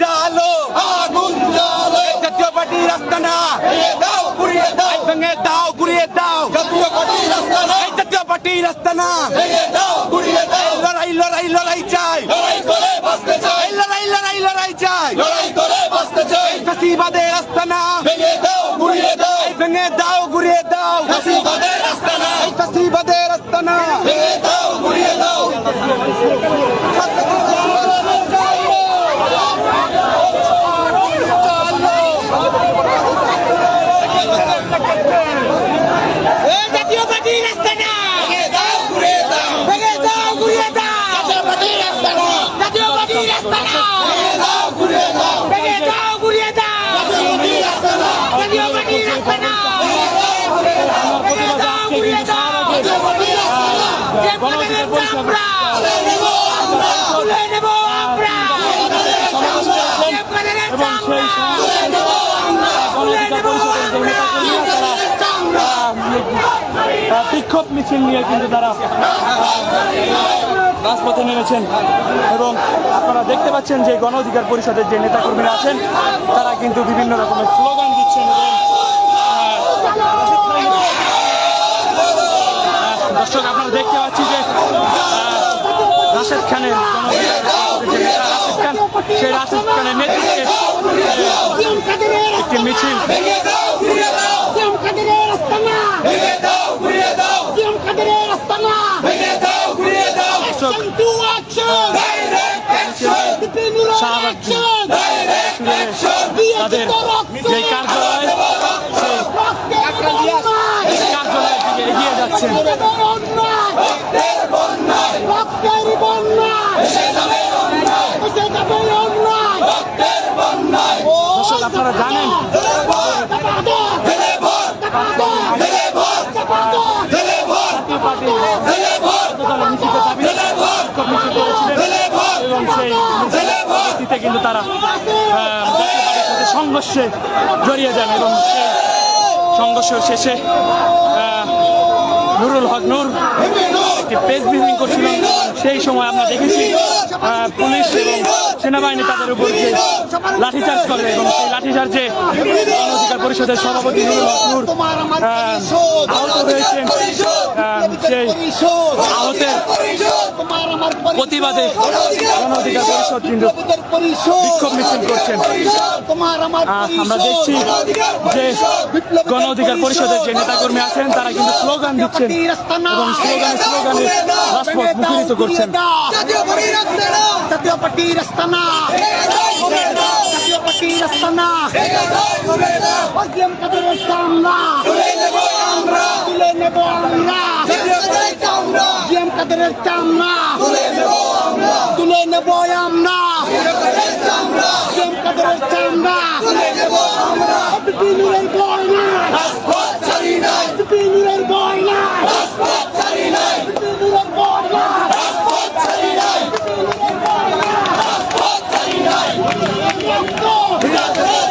জালো। আগুন জালো। জাতীয় পার্টি রাস্তা না। দাও ঘুরিয়ে দাও। সঙ্গে দাও ঘুরিয়ে দাও। জাতীয় পার্টি রাস্তা না। জাতীয় পার্টি রাস্তা না। দাও ঘুরিয়ে দাও। লড়াই লড়াই লড়াই চাই। লড়াই করে বাঁচতে চাই। লড়াই লড়াই লড়াই চাই। লড়াই করে বাঁচতে চাই। ফাঁসিবাদে রাস্তা না। ভেঙে দাও ঘুরিয়ে দাও। ভেঙে দাও ঘুরিয়ে দাও। ফাঁসিবাদে রাস্তা না। ফাঁসিবাদে রাস্তা না। যে আহ, বিক্ষোভ মিছিল নিয়ে কিন্তু তারা রাজপথে নেমেছেন। এবং আপনারা দেখতে পাচ্ছেন যে গণ অধিকার পরিষদের যে নেতাকর্মীরা আছেন তারা কিন্তু বিভিন্ন রকমের স্লোগান দিচ্ছেন এবং দর্শক আপনারা দেখতে পাচ্ছি যে রাশেদ খানের সেই রাশেদ খানের নেতৃত্বে একটি মিছিল। তাদের যে কার্যালয় সেই কার্যালয়ের দিকে এগিয়ে যাচ্ছেন। ভর মিছিলটিতে কিন্তু তারা সংঘর্ষে জড়িয়ে যান এবং সংঘর্ষ শেষে নুরুল হক নূর একটি প্রেস ব্রিফিং সেই সময় আমরা দেখেছি পুলিশ এবং সেনাবাহিনী তাদের উপর যে লাঠিচার্জ করে এবং সেই লাঠিচার্জে গণ অধিকার পরিষদের সভাপতি আহত হয়েছেন সেই আহতের প্রতিবাদে অধিকার পরিষদ কিন্তু বিক্ষোভ মিছিল করছেন। আমরা দেখছি যে গণ অধিকার পরিষদের যে নেতাকর্মী আছেন, তারা কিন্তু স্লোগান দিচ্ছেন এবং স্লোগানে স্লোগানে রাজপথ মুখরিত করছেন। জাতীয় পার্টির আস্তানা জাতীয় পার্টির আস্তানা আমরা। তুলে নেব আমরা। জিএম কাদের চামড়া তুলে নেব আমরা। জিএম কাদের চামড়া বিনুরের বয় না। রাজপথ ছাড়ি নাই। বিনুরের বয় না। রাজপথ ছাড়ি নাই। বিনুরের বয় না। রাজপথ Jai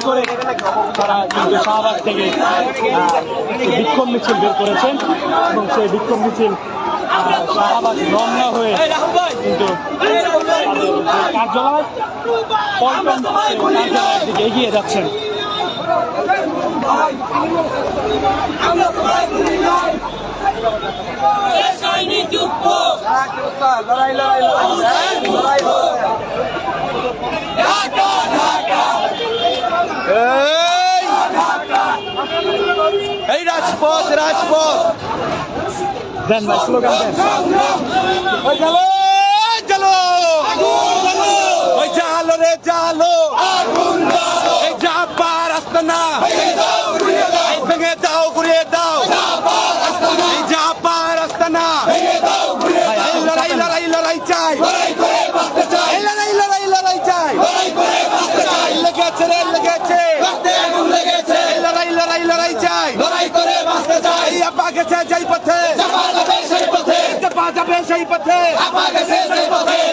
করে তারা কিন্তু শাহবাগ থেকে বিক্ষোভ মিছিল বের করেছেন এবং সেই বিক্ষোভ মিছিল শাহবাগ রমনা হয়ে কিন্তু কার্যালয় পল্টন কার্যালয়ের দিকে এগিয়ে যাচ্ছেন। এই এই রাজপথ রাজপথ। দেন ভাই স্লোগান দেন। ওই ওই চলো ওই জালো রে জালো। আগুন জাপার আস্তানা এই ভেঙে দাও ঘুরিয়ে দাও এই জাপার আস্তানা এই লড়াই লড়াই লড়াই চাই এই লড়াই লড়াই লড়াই চাই লেগেছে রে লেগেছে এই লড়াই লড়াই লড়াই চাই যাবে সেই পথে। চাপা গেছে সেই পথে।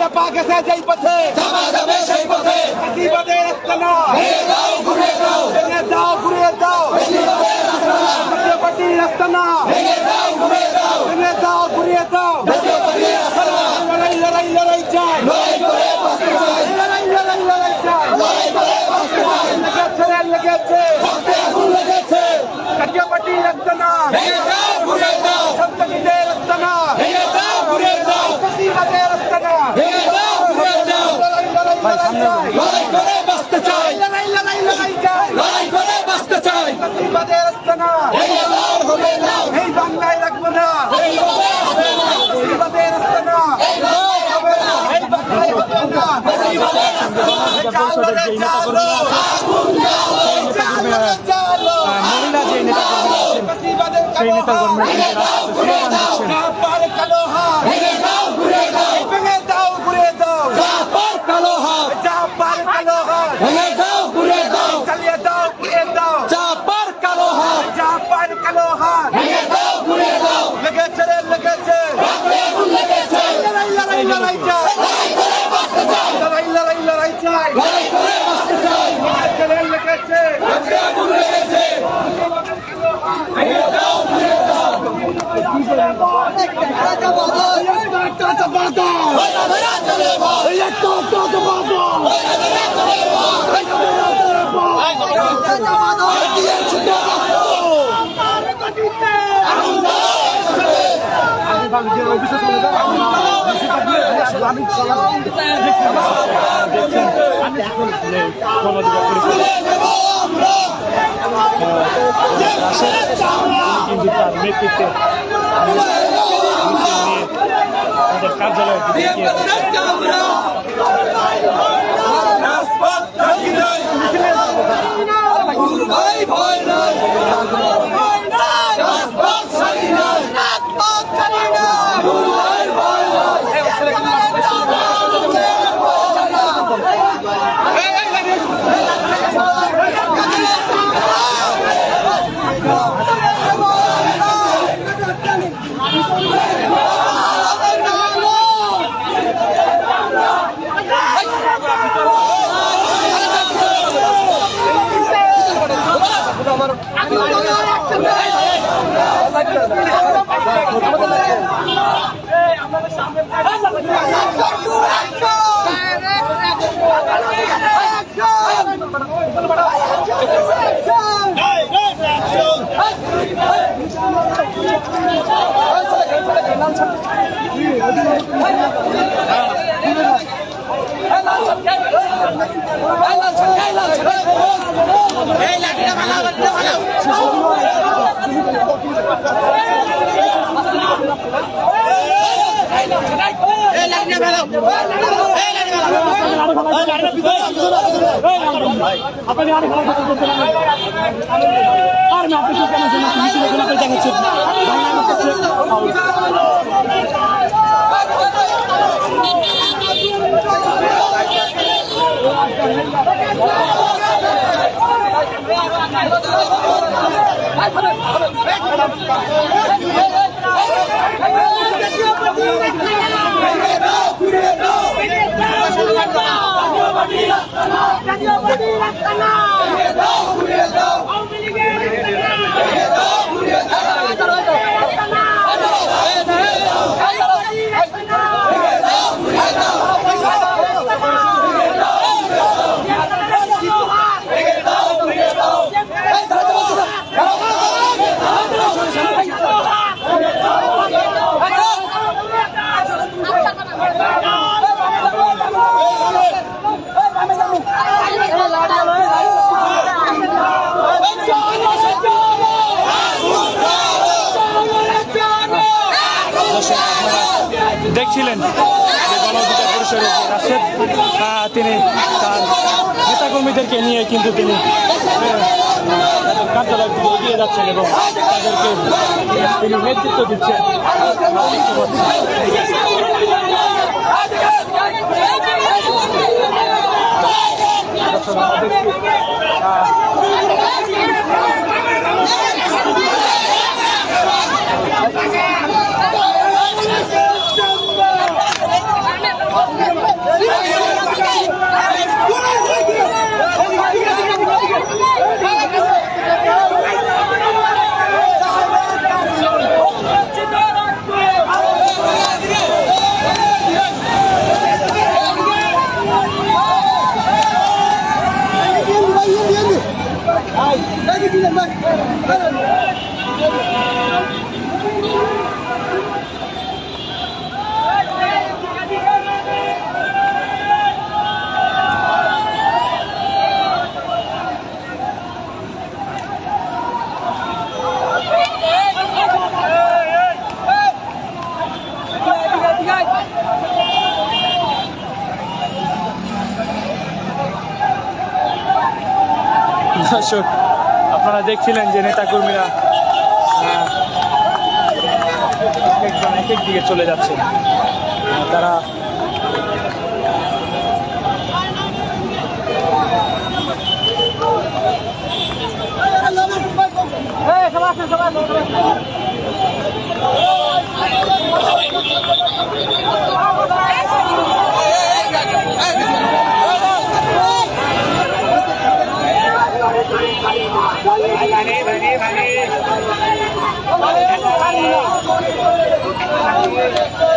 চাপা গেছে সেই পথে। চাপা যাবে সেই পথে। ফাঁসিবাদের আস্তানা ভেঙে দাও ঘুরে দাও। ভেঙে দাও ঘুরিয়ে দাও। বেশিবাদের আস্তানা সত্যবাদীর আস্তানা ভেঙে দাও ঘুরে দাও। ভেঙে দাও ঘুরিয়ে দাও। বেশিবাদের আস্তানা লড়াই লড়াই লড়াই চাই। লড়াই করে বাঁচতে চাই। লড়াই লড়াই লড়াই চাই। লড়াই করে বাঁচতে চাই। লেগেছে লেগেছে সত্যবাদীর আস্তানা ভেঙে দাও ঘুরে দাও সত্যবাদীদের আস্তানা ভেঙে দাও ঘুরে দাও ফাঁসিবাদের আস্তানা ভেঙে দাও ঘুরে দাও লড়াই লড়াই করে বাঁচতে চাই। লড়াই লড়াই লড়াই চাই। লড়াই করে বাঁচতে চাই। ভেঙে দাও ঘুরে দাও এই বাংলায় রাখব না। এইভাবে হবে না। ফাঁসিবাদের আস্তানা এইভাবে হবে না। এই বাংলায় রাখব না। যে নেতাকর্মী চালো মহিলা যে নেতাকর্মী আছেন ফাঁসিবাদের সেই নেতাকর্মীরা কিন্তু রাস্তাতে স্লোগান দিচ্ছেন পার কালো হাত ভেঙে দাও ঘুরে দাও ভেঙে দাও ঘুরে দাও চাপার কালো হাত যা পার কালো হাত ভেঙে দাও ঘুরে দাও চালিয়ে দাও ঘুরে দাও চাপার কালো হাত যা পার কালো হাত লেগেছে রে লেগেছে লড়াই লড়াই লড়াই চাই লড়াই লড়াই লড়াই চাই লেগেছে রে লেগেছে রক্তে আগুন লেগেছে ভেঙে দাও ঘুরে দাও ওইটা ধরে চলে বল ওইটা ধরে চলে বল দিয়ে ছুটে তুলে নেব আমরা কিন্তু তার নেতৃত্বে আমাদের কার্যালয়ে ভয় ভয় নাই ভয় নাই রাজপথ ছাড়ি নাই রাজপথ ছাড়ি নাই ভয় ভয় নাই আপনাকে আরেক ভালো কথা বলতে পারেন আর না আপনি কেন দেখাচ্ছেন ভেঙে দাও ঘুরে দাও রাশেদ তিনি তার নেতাকর্মীদেরকে নিয়ে কিন্তু তিনি কার্যালয়ের দিকে এগিয়ে যাচ্ছেন এবং তাদেরকে তিনি নেতৃত্ব দিচ্ছেন। আপনারা দেখছিলেন যে নেতাকর্মীরা একজন এক এক দিকে চলে যাচ্ছে তারা Thank you.